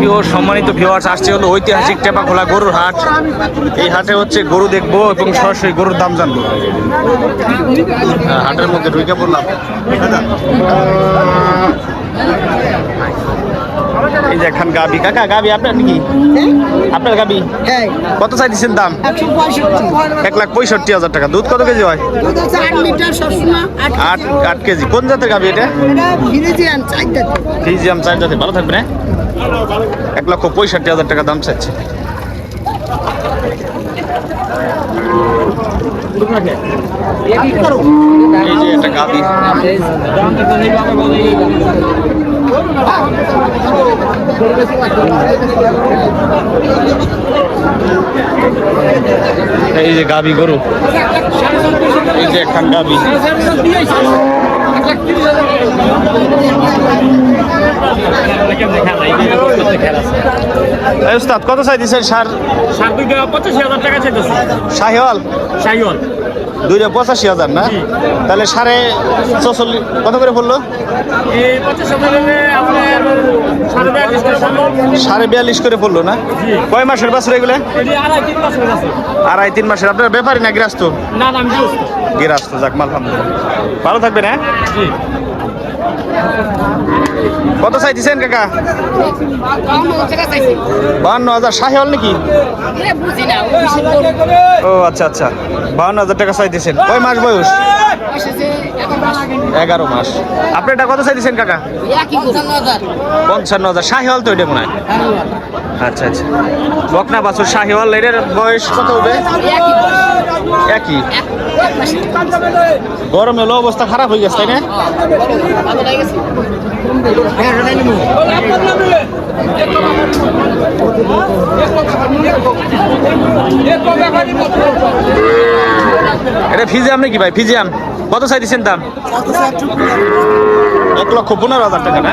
প্রিয় সম্মানিত ভিউয়ার্স আসছে হলো ঐতিহাসিক টেপাখোলা গরুর হাট। এই হাটে হচ্ছে গরু দেখব এবং সরাসরি গরুর দাম জানব। হাটের মধ্যে ঢুকে পড়লাম। এই যে এখন গাবি। কাকা গাবি আপনার নাকি? আপনার গাবি? হ্যাঁ। কত চাই দিচ্ছেন দাম এক লাখ পঁয়ষট্টি হাজার টাকা। দুধ কত কেজি হয়? আট আট কেজি। কোন জাতের গাবি এটা? ফিজিয়াম চার জাতের ভালো থাকবে না এক লক্ষ পঁয়ষট্টি হাজার টাকা দাম চাচ্ছে। এই যে একটা গাবি। এই যে গাবি গরু। এই যে একখান গাবি। উস্তাদ কত চাই দিচ্ছেন সার সাত দুইটা পঁচাশি হাজার টাকা চাইতেছে। শাহিওয়াল? শাহিওয়াল। দুইটা পঁচাশি হাজার না? তাহলে সাড়ে চৌচল্লিশ কত করে পড়ল? সাড়ে বিয়াল্লিশ করে পড়ল। না? কয় মাসের বাছুর এগুলো? আড়াই তিন মাসের আপনার ব্যাপারই না গৃহস্থ? না না গৃহস্থ। যাক মাল ভালো থাকবেন হ্যাঁ? কত চাই দিছেন কাকা? বাহান্ন হাজার। হল নাকি? ও আচ্ছা আচ্ছা। বাহান্ন হাজার টাকা চাই দিছেন। কয় মাস বয়স? এগারো মাস। আপনি এটা কত চাই দিছেন কাকা? পঞ্চান্ন হাজার। সাহেল তো এটা মনে হয়। আচ্ছা আচ্ছা। বকনা বাছুর শাহিওয়াল বয়স কত হবে? একই গরমে হলো অবস্থা খারাপ হয়ে গেছে তাই না? এটা ফিজিয়াম নাকি ভাই? ফিজিয়াম কত চাই দিচ্ছেন দাম? এক লক্ষ পনেরো হাজার টাকা না?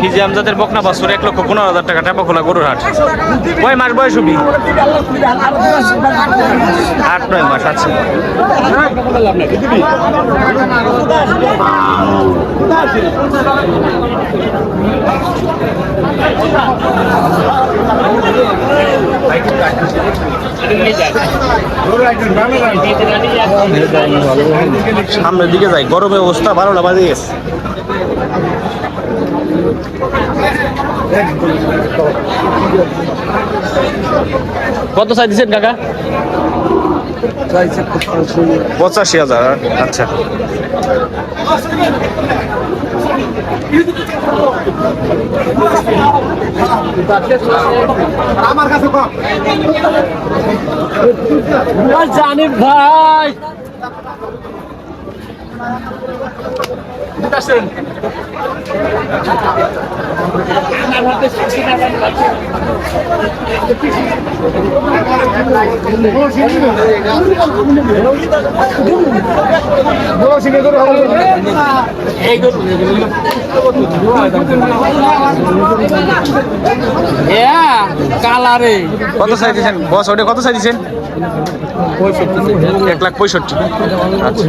ফিজিয়াম জাতের বকনা বাছুর এক লক্ষ পনেরো হাজার টাকা টেপা খোলা গরুর হাট। কয় মাস বয়স হবি আট, নয় মাস আছে সামনের দিকে যাই গরমের অবস্থা বারোটা বাজে গেছে। কত চাই দিচ্ছেন কাকা? পঁচাশি হাজার আচ্ছা। জানি ভাই কালারে কত চাই দিচ্ছেন বস ওটা কত চাই দিচ্ছেন এক লাখ পঁয়ষট্টি। আচ্ছা।